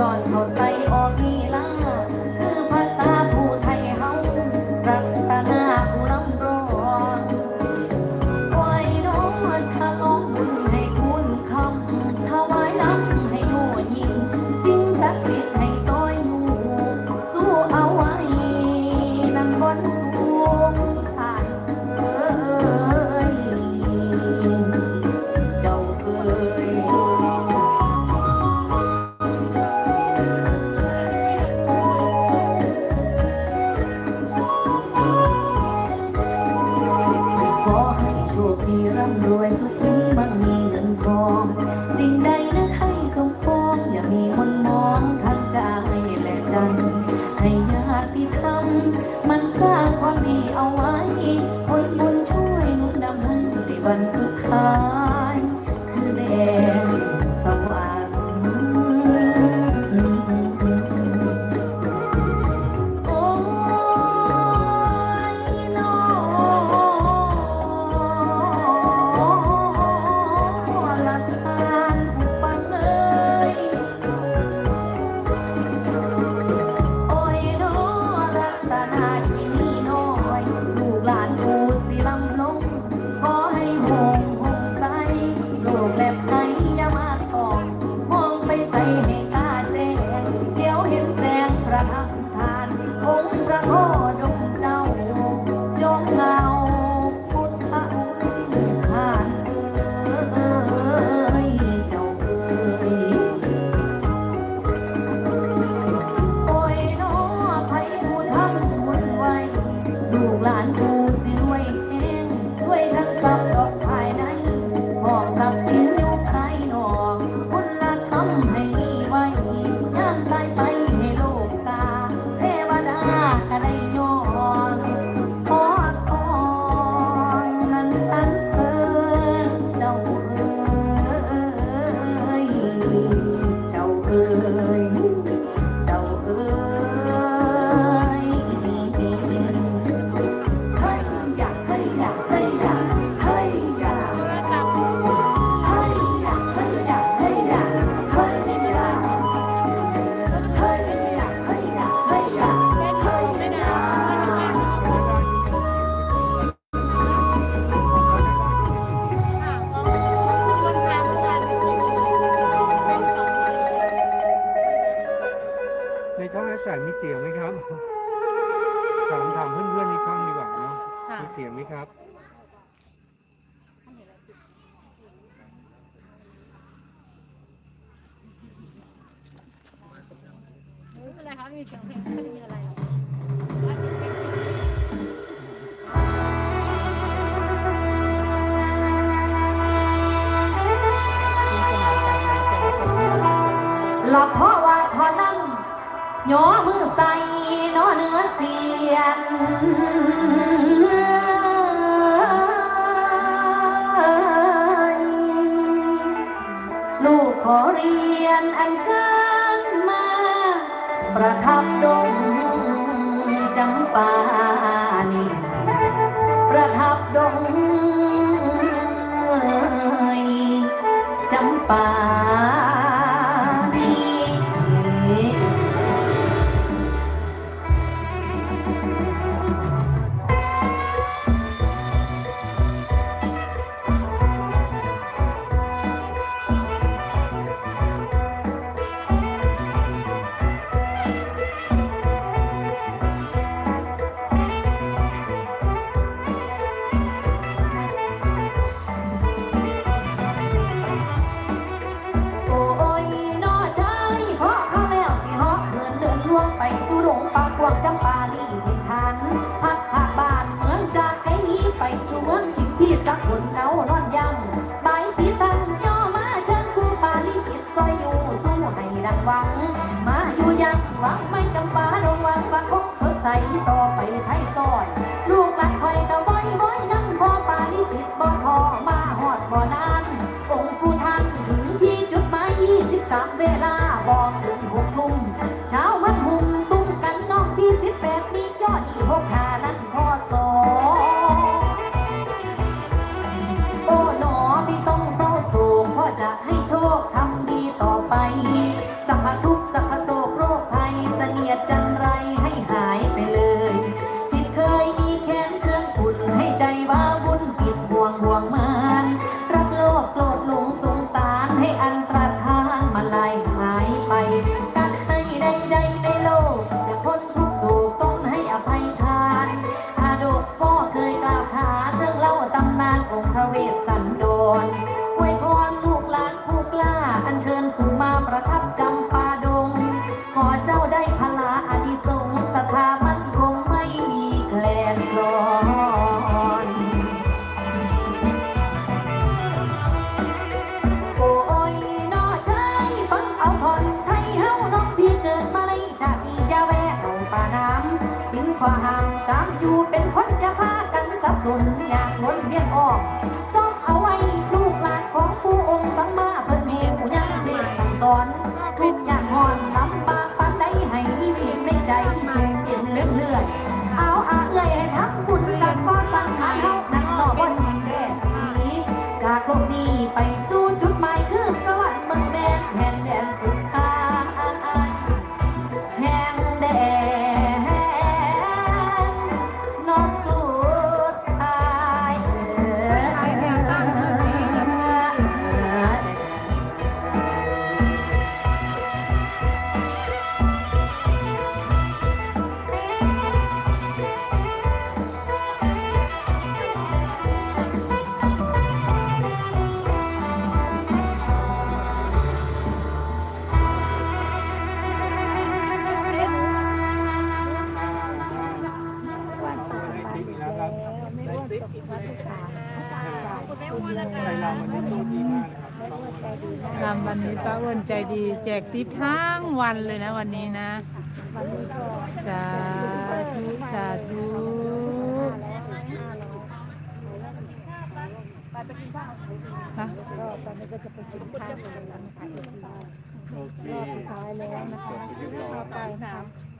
ก่อ สียงไหมครับ ไม่เป็นไรครับมีเสียงเพลงไม่ได้ยินอะไรหรอกหลับเพราะว่าเท่านั้นย่อมือใส่นอเนื้อเสียน องค์พระเวท สนอยากวนเวียนออกซ่อมเอาไว้ลูกหลานของผู้องค์สัมมาเพิ่นมีผู้ยังเด็กสั่งสอนทุกอย่างหอนลำบากปานใดให้มีเสียงในใจสูงเย็นเลื่อนเลื่อนเอาอาเอ่ยให้ทำบุญกันก็สั่งหาเฮานั่งนอบนแดดนี้จากโลกนี้ไปสู่ำวันนี้ป้าอ้วนใจดี แจกทิปทั้งวันเลยนะวันนี้นะ สาธุสาธุค่ะโอเค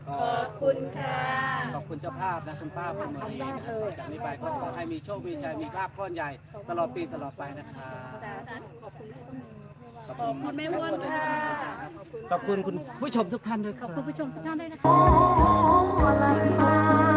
ขอบคุณค่ะ ขอบคุณเจ้าภาพนะคุณป้าคุณมารีนะจากนี้ไปก็ขอให้มีโชค มีชัย มีลาภก้อนใหญ่ ตลอดปีตลอดไปนะครับขอบคุณ ขอบขอบคุณแม่อ้วนค่ะขอบคุณคุณผู้ชมทุกท่านด้วยครับขอบคุณผู้ชมทุกท่านด้วยนะคะโอ้ลันมา